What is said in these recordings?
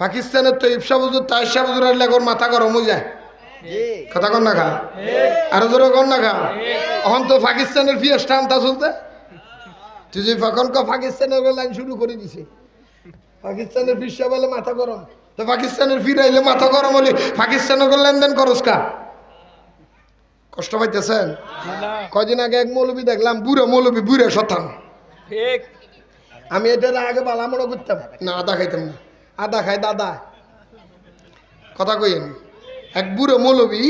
পাকিস্তানের তো ইফসা বুজুর তাইসা বুজুর আইলে ওর মাথা গরম হয়ে যায়। কথা কন না খা। আরও জোরে কন না খা। এখন তো পাকিস্তানের ফিয়েস্টা আনতা চলতে। তুই যে এখন ক পাকিস্তানের লাইন শুরু করে দিছে। পাকিস্তানের ফিরসা বলে মাথা গরম। তো পাকিস্তানের ফির আইলে মাথা গরম হলে পাকিস্তানের লেনদেন করস কা কষ্ট পাইতেছেন? কদিন আগে এক মৌলবি দেখলাম বুড়ো মৌলবি বুড়ে শতান। ঠিক। আমি এটার আগে বালা মনে করতাম না আদা খাইতাম না। আদা খাই দাদা কথা কইন এক বুড়ো মৌলবি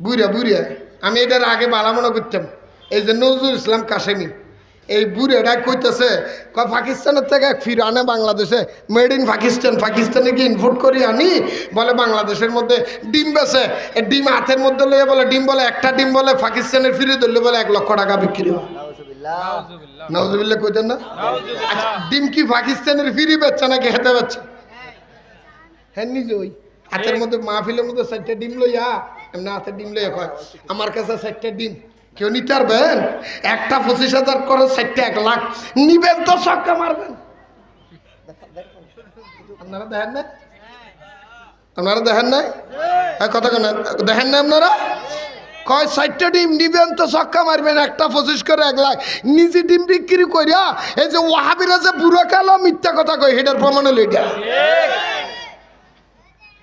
বুড়া বুড়া আমি এটার আগে বালা মনে করতাম। এই যে নজরুল ইসলাম কাশেমি, এই বুড়েটা কইতেছে পাকিস্তানের থেকে ফির আনে বাংলাদেশে মেড ইন পাকিস্তান, পাকিস্তানে কি ইনভোট করি আনি। বলে, বাংলাদেশের মধ্যে ডিম বেছে ডিম হাতের মধ্যে লইয়া বলে, ডিম বলে, একটা ডিম বলে পাকিস্তানের ফিরে ধরলে বলে, এক লক্ষ টাকা বিক্রি হয়। নজরুল্লাহ কইতেন না? আচ্ছা, ডিম কি পাকিস্তানের ফিরি বেচছে নাকি হেঁটে বেচছে হ্যাঁ নিজে ওই। হাতের মধ্যে মাহফিলের মধ্যে চারটা ডিম লইয়া এমনি হাতের ডিম লইয়া কয় আমার কাছে চারটা ডিম কেউ নিতে পারবেন একটা পঁচিশ হাজার করে চারটা এক লাখ। নিবেন তো সক্কা মারবেন। আপনারা দেখেন না আপনারা দেখেন না কথা কেন দেখেন না আপনারা? কয়, চারটা ডিম নিবেন তো ছক্কা মারবেন একটা পঁচিশ করে এক লাখ। নিজে ডিম বিক্রি করিয়া এই যে ওয়াহাবিরা যে বুড়ো কালো মিথ্যা কথা কয় হেটার প্রমাণ হলো এটা।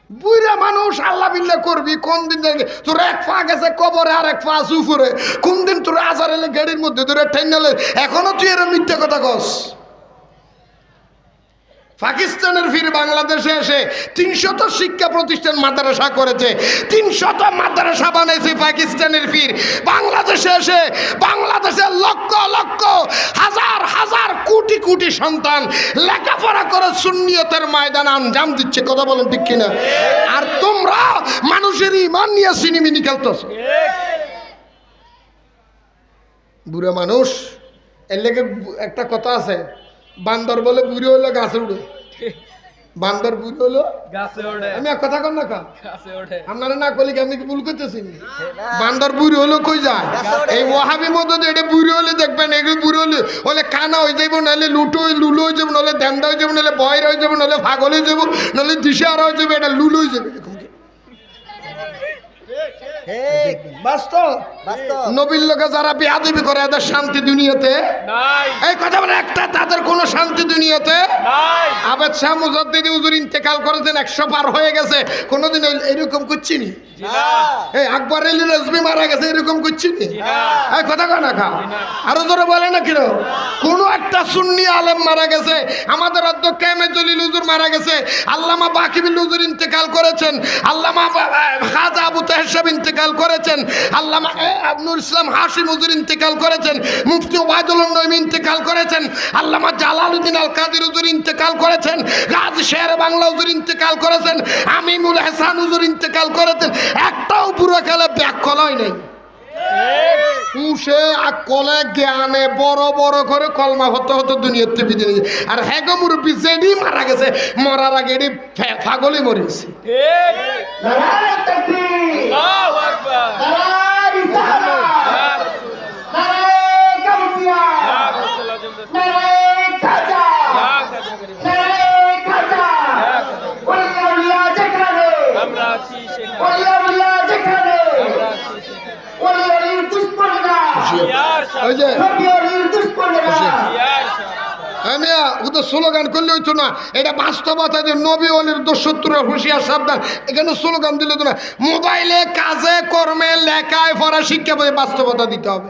বুড়া মানুষ, আল্লাহ বিল্লা করবি, কোন দিন তোর এক পা গেছে কবরে আর এক পা আছে কোন দিন তোর আজার এলে গাড়ির মধ্যে তোর ঠেঙ্গালে, এখনও তুই এর মিথ্যা কথা কস? পাকিস্তানের ফির বাংলাদেশে এসে তিনশত শিক্ষা প্রতিষ্ঠান মাদ্রাসা করেছে, তিনশত মাদ্রাসা বানাইছে পাকিস্তানের ফির। বাংলাদেশে এসে বাংলাদেশের লক্ষ লক্ষ, হাজার হাজার কোটি কোটি সন্তান লেখাপড়া করে সুন্নিয়তের ময়দান আঞ্জাম দিচ্ছে। কথা বলেন ঠিক কিনা? আর তোমরা মানুষের ইমান নিয়ে সিনেমিনি খেলতেছ। বুড়ো মানুষ, এর লেগে একটা কথা আছে বান্দর বলে বুড়ি হলো গাছে উড়ে। বান্দর বুড়ি হলো গাছে ওঠে আমি এক কথা কর না কা গাছে ওঠে আপনারা না করলে কি আমি কি ভুল করতেছি? বান্দর বুড়ি হলো কই যায়? এই ওয়াহাবি মতো এটা বুড়ি হলে দেখবেন এগুলো বুড়ি হলে হলে কানা হয়ে যাব নাহলে লুটো লুলো হয়ে যাব নাহলে দেন্দা হয়ে যাব নাহলে বয়ের হয়ে যাব নাহলে ফাগল হয়ে যাব নাহলে দিশার হয়ে যাবে এটা লুলো হয়ে যাবে এরকম। বাস্তব। নবীর লোকে যারা বিয়াদিবি করে এদের শান্তি দুনিয়াতে এই কথা বলে একটা তাদের কোনো শান্তি দুনিয়াতে? নাই। আবেদ শাহ মুজাদ্দিদি হুজুর ইন্তেকাল করেছেন একশো পার হয়ে গেছে। কোনোদিন এরকম করছি নি? এই আকবর আলী রেজবি মারা গেছে এরকম করছি নি? এই কথা কয় না খা আরও জোরে বলে না কিরো কোনো একটা সুন্নি আলেম মারা গেছে আমাদের অধ্যক্ষ এম এ জলিল হুজুর মারা গেছে আল্লামা বাকিবিল ইন্তেকাল করেছেন আল্লামা খাজা আবু ইন্তেকাল করেছেন আল্লামা এ, আবনুর ইসলাম হাসিম হুজুর ইন্তেকাল করেছেন মুফতি ওবায়দুল নইম ইন্তেকাল করেছেন আল্লামা জালালউদ্দিন আল কাদির হুজুর ইন্তেকাল করেছেন গাজী শের বাংলা হুজুর ইন্তেকাল করেছেন আমিনুল হাসান হুজুর ইন্তেকাল করেছেন একটাও পুরো খেলে ব্যাকলয় নেই। উষে আর কলে জ্ঞানে বড় বড় করে কলমা হতে হতে দুনিয়াতে বিদে নিয়েছে। আর হ্যাঁ গো মুরব্বী যেডি মারা গেছে মরার আগে এডি ফাগলে মরেছে ঠিক। আল্লাহু আকবার ইয়া রাসূলুল্লাহ ইয়া রাসূলুল্লাহ জমদস্তা ইয়া খাজা করিম ইয়া খাজা আমরা আছি সেখানে আমরা আছি সেখানে ইয়ার ওই যে ইয়ার আমি ও তো স্লোগান করলে হইতো না। এটা বাস্তবতা যে নবী অলির দোষত্তরের হুঁশিয়ার সাবধান, এখানে স্লোগান দিলে তো না। মোবাইলে কাজে, কর্মে, লেখায় পড়া শিক্ষা বই বাস্তবতা দিতে হবে।